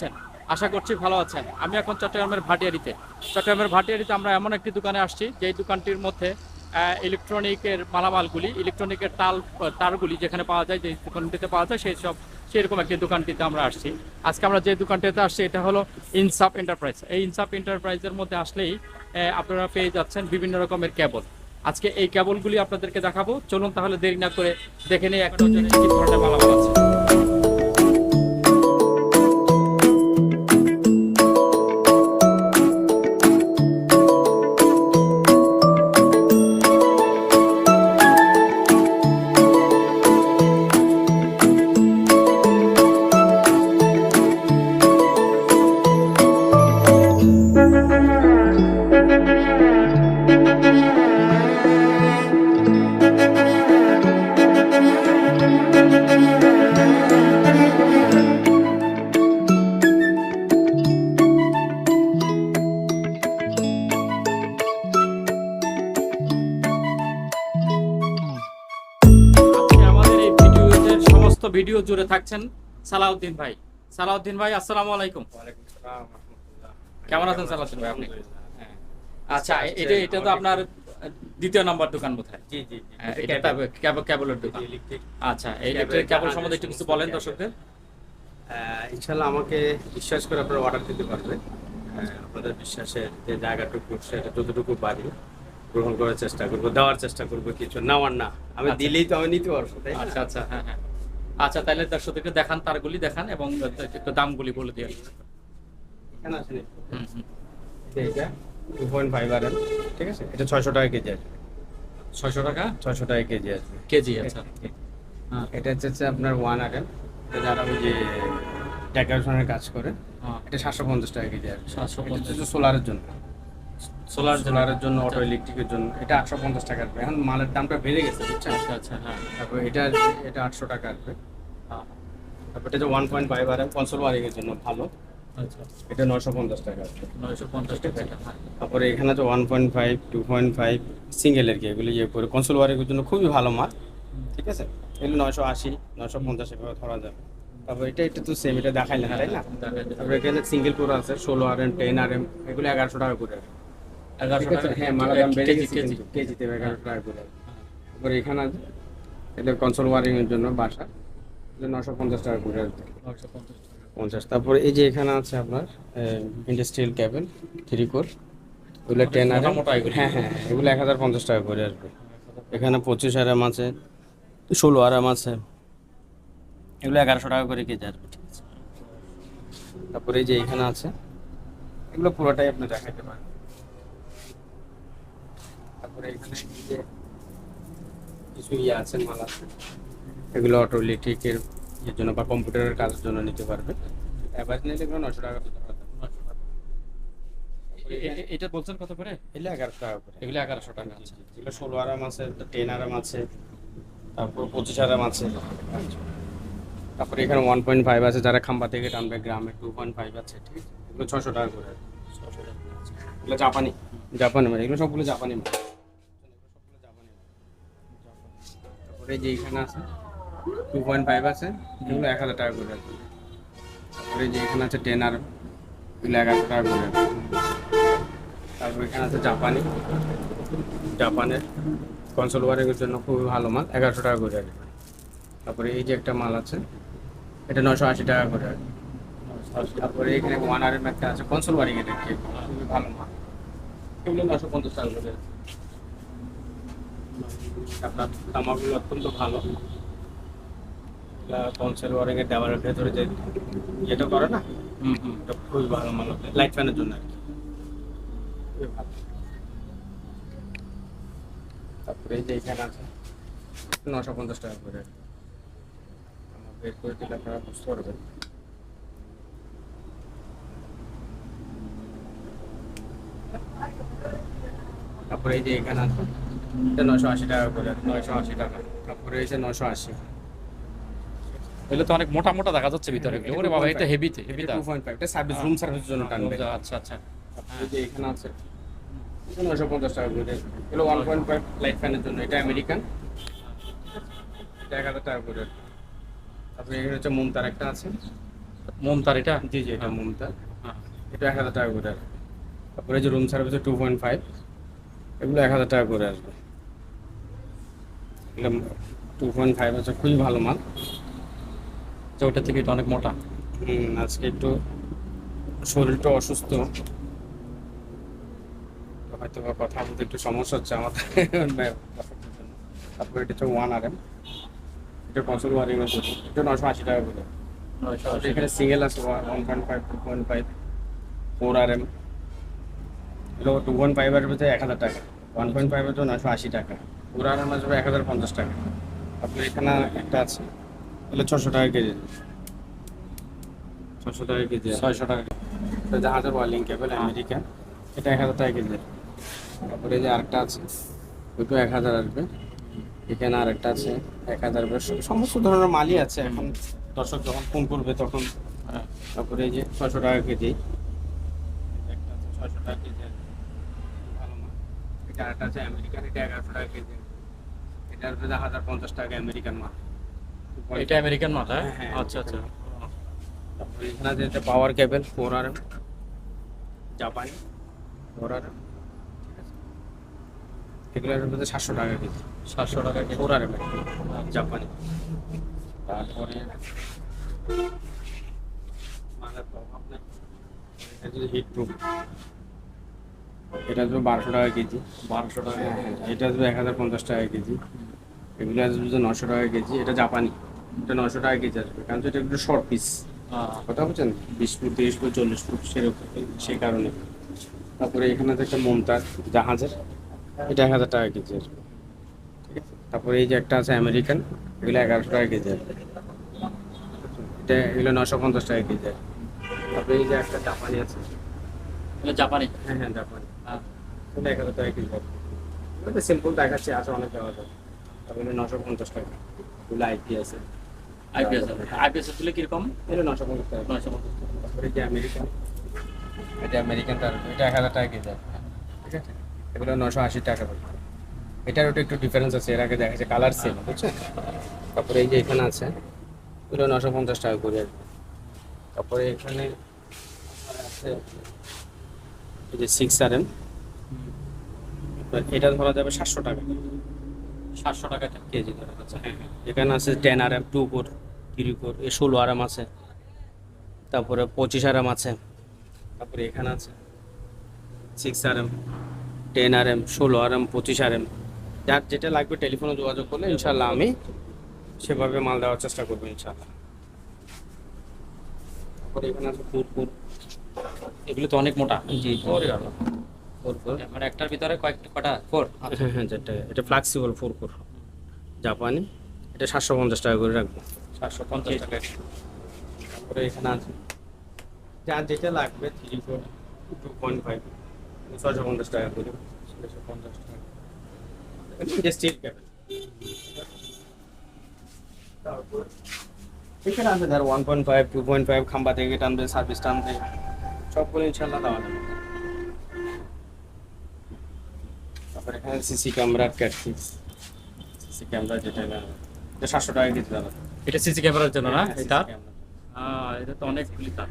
আছেন? আশা করছি ভালো আছেন। আমি এখন চট্টগ্রামের ভাটিয়ারিতে। চট্টগ্রামের ভাটিয়ারিতে আমরা এমন একটি দোকানে আসছি, যেই দোকানটির মধ্যে ইলেকট্রনিকের মালামালগুলি, ইলেকট্রনিকের তাল, তারগুলি যেখানে পাওয়া যায় যে দোকানটিতে পাওয়া যায়, সেই সব সেরকম একটি দোকানটিতে আমরা আসছি। আজকে আমরা যে দোকানটিতে আসছি, এটা হলো ইনসাফ এন্টারপ্রাইজ। এই ইনসাফ এন্টারপ্রাইজের মধ্যে আসলেই আপনারা পেয়ে যাচ্ছেন বিভিন্ন রকমের কেবল। আজকে এই কেবলগুলি আপনাদেরকে দেখাবো। চলুন তাহলে দেরি না করে দেখে নিই এক ধরনের মালামাল আছে। সমস্ত ভিডিও জুড়ে থাকছেন সালাউদ্দিন ভাই। সালাউদ্দিন ভাই আসসালামু আলাইকুম। কেমন আছেন সালাউদ্দিন ভাই আপনি? হ্যাঁ। আচ্ছা এটা এটা তো আপনার দ্বিতীয় নাম্বার দোকান বোধহয়। জি জি হ্যাঁ, এটা কেবল কেবলের দোকান। আচ্ছা এই ইলেকট্রিক কেবল সম্বন্ধে একটু কিছু বলেন দর্শকদের। ইনশাল্লাহ আমাকে বিশ্বাস করে আপনারা অর্ডার দিতে পারবেন। হ্যাঁ, আপনাদের বিশ্বাসের যে জায়গাটুকু সেটা যতটুকু পারি গ্রহণ করার চেষ্টা করব দেওয়ার চেষ্টা করব কিছু নেওয়ার না। আমি আচ্ছা। দিলেই তো আমি নিতে পারব আচ্ছা আচ্ছা হ্যাঁ হ্যাঁ। আচ্ছা তাহলে দর্শকদেরকে দেখান তারগুলি দেখান এবং একটু দামগুলি বলে দিয়ে ঠিক আছে? এটা ছয়শো টাকা কেজি আসবে ছয়শো টাকা? ছয়শো টাকা কেজি আসবে কেজি আচ্ছা। হ্যাঁ। এটা হচ্ছে আপনার ওয়ান আর এম যারা ওই যে ডেকোরেশনের কাজ করে হ্যাঁ। এটা সাতশো পঞ্চাশ টাকা কেজি আসবে সাতশো পঞ্চাশ। সোলারের জন্য। সোলার সোলারের জন্য অটো ইলেকট্রিকের জন্য। এটা আটশো পঞ্চাশ টাকা আসবে। এখন মালের দামটা বেড়ে গেছে বুঝছেন? আচ্ছা আচ্ছা হ্যাঁ। তারপর এটা এটা আটশো টাকা আসবে। তারপর এটা যে ওয়ান পয়েন্ট ফাইভ আর কনসোল ওয়ারিং এর জন্য ভালো। আচ্ছা। এটা নশো পঞ্চাশ টাকা নয়শো পঞ্চাশ টাকা। হ্যাঁ। তারপরে এখানে আছে one point five two point five সিঙ্গেলের কি? এগুলো ইয়ে করে কনসোল ওয়ারিং এর জন্য খুবই ভালো মাল। ঠিক আছে? এগুলো নয়শো আশি নশো পঞ্চাশ এভাবে ধরা যাবে। তারপর এটা এটা তো সেম এটা দেখাইলেন তাই না? তারপরে এখানে সিঙ্গেল কোর আছে ষোলো R M ten R M এগুলো এগারোশো টাকা করে। এগারোশো টাকা? হ্যাঁ মালের দাম বেড়ে কেজি কেজিতে এগারোশো টাকা করে। তারপরে এখানে আছে এটা কনসোল ওয়ারিং এর জন্য বাসা। নশো পঞ্চাশ টাকা করে নয়শো পঞ্চাশ তারপরে এই যে এখানে আছে আপনার ইন্ডাস্ট্রিয়াল ক্যাবেল থ্রি কোর এগুলো টেন আর মোটা এগুলো। হ্যাঁ হ্যাঁ এগুলো এক হাজার পঞ্চাশ টাকা করে আসবে এখানে পঁচিশ আরাম আছে ষোলো আরাম আছে। এগুলো এগারোশো টাকা করে কেজি আসবে ঠিক আছে তারপরে এই যে এখানে আছে এগুলো পুরোটাই আপনি দেখাইতে পারেন। তারপরে এখানে যে কিছু ইয়ে আছে মাল আছে। এগুলো অটো ইলেকট্রিকের ইয়ের জন্য বা কম্পিউটারের কাজের জন্য নিতে পারবে। অ্যাভারেজ নিলে এগুলো নশো টাকা এটা বলছেন কত করে? এগুলো এগারোশো টাকা করে। এগুলো এগারোশো টাকা আছে এগুলো ষোলো আরাম আছে টেন আরাম আছে তারপর পঁচিশ আরাম আছে। তারপরে এখানে ওয়ান পয়েন্ট ফাইভ আছে যারা খাম্বা থেকে টানবে গ্রামে টু পয়েন্ট ফাইভ আছে ঠিক আছে? এগুলো ছশো টাকা করে। ছশো টাকা এগুলো জাপানি। জাপানি মানে এগুলো সবগুলো জাপানি মাল সবগুলো জাপানি। তারপরে যে এখানে আছে টু পয়েন্ট ফাইভ আছে এগুলো এক হাজার টাকা করে। তারপরে যে এখানে আছে টেন আর এগুলো এগারোশো টাকা করে। আছে তারপর এখানে আছে জাপানি জাপানের কনসোল ওয়ারিংয়ের জন্য খুবই ভালো মাল এগারোশো টাকা করে। আসবে তারপরে এই যে একটা মাল আছে এটা নশো আশি টাকা করে। আসবে তারপরে এখানে ওয়ান আর এম একটা আছে কনসোল ওয়ারিং একটি খুবই ভালো মাল। এগুলো নশো পঞ্চাশ টাকা করে। আছে। আপনার তামাকগুলো অত্যন্ত ভালো। কনসোল ওয়ারিং এর দেওয়ার ভেতরে যে ইয়েটা করে না হুম হুম। খুবই ভালো মাল লাইট ফ্যানের জন্য আর কি। তারপরে এই যে এখানে আছে নশো পঞ্চাশ টাকা করে। আমার বের করে দিলে আপনারা বুঝতে পারবেন। তারপরে এই যে এখানে আছে নশো আশি টাকা করে নয়শো আশি টাকা। তারপরে যে নশো আশি। এগুলো তো অনেক মোটা মোটা দেখা যাচ্ছে ভিতরে এগুলো। ওরে বাবা এটা হেভিতে হেভিতে টু পয়েন্ট ফাইভ এটা সার্ভিস রুম সার্ভিসের জন্য টানবে। আচ্ছা আচ্ছা এই যে এখানে আছে এটা নশো পঞ্চাশ টাকা করে। এগুলো ওয়ান পয়েন্ট ফাইভ লাইট ফ্যানের জন্য এটা আমেরিকান এটা এক হাজার টাকা করে। তারপরে এখানে হচ্ছে মুমতার একটা আছে। মোমতার এটা? জি জি এটা মুমতা হ্যাঁ। এটা এক হাজার টাকা করে। আসবে তারপরে যে room service two point five এগুলো এক হাজার টাকা করে আসবে। এগুলো টু পয়েন্ট ফাইভ আছে খুবই ভালো মাল। যে ওটা থেকে এটা অনেক মোটা। আজকে একটু শরীরটা অসুস্থ। হয়তো বা কথা বলতে একটু সমস্যা হচ্ছে আমাদের। তারপরে এটা হচ্ছে ওয়ান আর এম এটা কনসোল ওয়ারিং আছে এটা নশো আশি টাকা করে। এখানে সিঙ্গেল আছে one point five two point five four R M এগুলো টু পয়েন্ট ফাইভ আর হচ্ছে এক হাজার টাকা। ওয়ান পয়েন্ট ফাইভ হচ্ছে নশো আশি টাকা। ফোর আর এম আসবে এক হাজার পঞ্চাশ টাকা। তারপরে এখানে একটা আছে। এগুলো ছশো টাকা কেজি। ছশো টাকা কেজি। ছয়শো টাকা এটা জাহাজের ওয়ার্লিং কেবল আমেরিকা এটা এক হাজার টাকা কেজি। তারপরে যে আরেকটা আছে ওইটাও এক হাজার আসবে। এখানে আরেকটা আছে এক হাজার সমস্ত ধরনের মালই আছে এখন। দর্শক যখন ফোন করবে তখন হ্যাঁ। তারপরে এই যে ছয়শো টাকা কেজি। একটা আছে ছয়শো টাকা কেজি ভালো মাল। এটা আরেকটা আছে আমেরিকান এটা এগারোশো টাকা কেজি। এটা আসবে হাজার পঞ্চাশ টাকা আমেরিকান মাল। এটা আমেরিকান মাল হ্যাঁ হ্যাঁ, আচ্ছা আচ্ছা। এখানে আছে একটা পাওয়ার কেবল ফোর আর জাপানি ফোর আর এগুলোর মধ্যে সাতশো টাকা কেজি। সাতশো টাকা কেজি। ফোর আর জাপানি তারপরে এটা হিট প্রুফ এটা আসবে বারোশো টাকা কেজি। বারোশো টাকা এটা আসবে এক হাজার পঞ্চাশ টাকা কেজি। এগুলো আসবে নশো টাকা কেজি এটা জাপানি। এটা নশো টাকা কেজি আসবে কারণ এটা একটু শর্ট পিস। কথা বলছেন? বিশ ফুট তিরিশ ফুট চল্লিশ ফুট সেরকম সেই কারণে। তারপরে এখানে একটা মমতাজ জাহাজের এটা এক হাজার টাকা কেজি আসবে। ঠিক আছে? তারপরে এই যে একটা আছে আমেরিকান এগুলো এগারোশো টাকা কেজি আসবে। এটা এগুলো নশো পঞ্চাশ টাকা কেজি আসবে। তারপরে এই যে একটা জাপানি আছে। এটা জাপানি? হ্যাঁ হ্যাঁ জাপানি। হ্যাঁ এক হাজার টাকা কেজি আসবে। সিম্পল দেখাচ্ছে আছে অনেক দেওয়া তারপরে নশো পঞ্চাশ টাকা। এগুলো আইপি আছে আইপিএস আইপিএস দিলে কীরকম? এটা নশো পঞ্চাশ টাকা। নয়শো পঞ্চাশ। টাকা। তারপরে যে আমেরিকান? এটা আমেরিকান তার এটা এক হাজার টাকা কেজি। আছে ঠিক আছে। এগুলো নশো আশি টাকা করে। এটার ওটা একটু ডিফারেন্স আছে। এর আগে দেখা যাচ্ছে কালার সেম বুঝছেন তারপরে এই যে এখানে আছে এগুলো নশো পঞ্চাশ টাকা করে আসবে তারপরে এখানে আছে এই যে সিক্স আর এম এটা ধরা যাবে সাতশো টাকা। সাতশো টাকা কেজি ধরা হ্যাঁ এখানে আছে ten R M two core three core এ ষোলো আর এম আছে। তারপরে পঁচিশ আর এম আছে। তারপরে এখানে আছে six R M ten R M ষোলো আর এম পঁচিশ আর এম যার যেটা লাগবে টেলিফোনে যোগাযোগ করলে ইনশাল্লাহ আমি সেভাবে মাল দেওয়ার চেষ্টা করব ইনশাল্লাহ তারপরে এখানে আছে ফোর কোর এগুলো তো অনেক মোটা। জি। ফোর কোর মানে একটার ভিতরে কয়েকটা কটা? ফোর হ্যাঁ হ্যাঁ যেটা এটা ফ্লেক্সিবল ফোর কোর জাপানি। এটা সাতশো পঞ্চাশ টাকা করে রাখব। সাতশো পঞ্চাশ টাকা। তারপরে এখানে আছে। যার যেটা লাগবে থ্রি টু পয়েন্ট ফাইভ ছশো পঞ্চাশ টাকা করে। ছশো পঞ্চাশ টাকা। এটা স্টিল ক্যাবেল তারপর এখানে আছে ধর one point five two point five খাম্বা থেকে টানবে সার্ভিস টানবে। সবগুলো ইনশাল্লাহ দেওয়া যাবে। তারপর এখানে সিসি ক্যামেরার ক্যাটফিক্স সিসি ক্যামেরা যেটা এটা সাতশো টাকা কেজি দাদা এটা সিসি ক্যামেরার জন্য না হ্যাঁ, এটা? ক্যামেরা। হ্যাঁ এটা তো অনেকগুলি তার।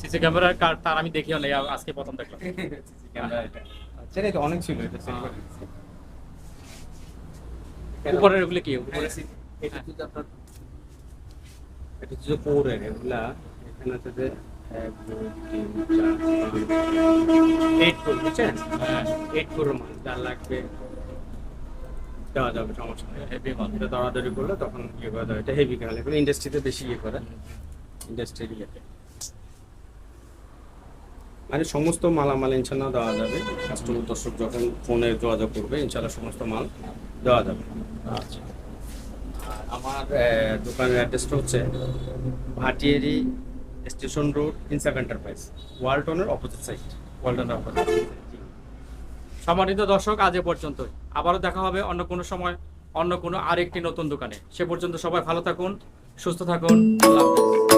সিসি ক্যামেরার কার তার আমি দেখিও নাই আজকে প্রথম দেখলাম। সিসি ক্যামেরা এটা। সেটা তো অনেক ছিল এটা উপরের এগুলি কি? হ্যাঁ, উপরে সি- এটা হচ্ছে আপনার এটা হচ্ছে কোরের এগুলা এখানে যে এক দুই তিন চার এইট কোর বুঝছেন এইট কোরের মাল যার লাগবে দেওয়া যাবে সমস্যা নেই। হেভি মাল দরাদরি করলে তখন ইয়ে করা যাবে। এটা হেভি ইন্ডাস্ট্রিতে বেশি ইয়ে করে। মানে সমস্ত মালামাল ইনশাল্লাহ দেওয়া যাবে। কাস্টমার দর্শক যখন ফোনে যোগাযোগ করবে ইনশাল্লাহ সমস্ত মাল দেওয়া যাবে। আচ্ছা। আর আমার দোকানের অ্যাড্রেসটা হচ্ছে Bhatiari station road Insaf enterprise, ওয়ালটনের opposite side ওয়ালটনের অপোজিট সম্মানিত দর্শক, আজ এ পর্যন্ত আবারও দেখা হবে অন্য কোনো সময়, অন্য কোনো আরেকটি নতুন দোকানে। সে পর্যন্ত সবাই ভালো থাকুন, সুস্থ থাকুন, আল্লাহ হাফেজ।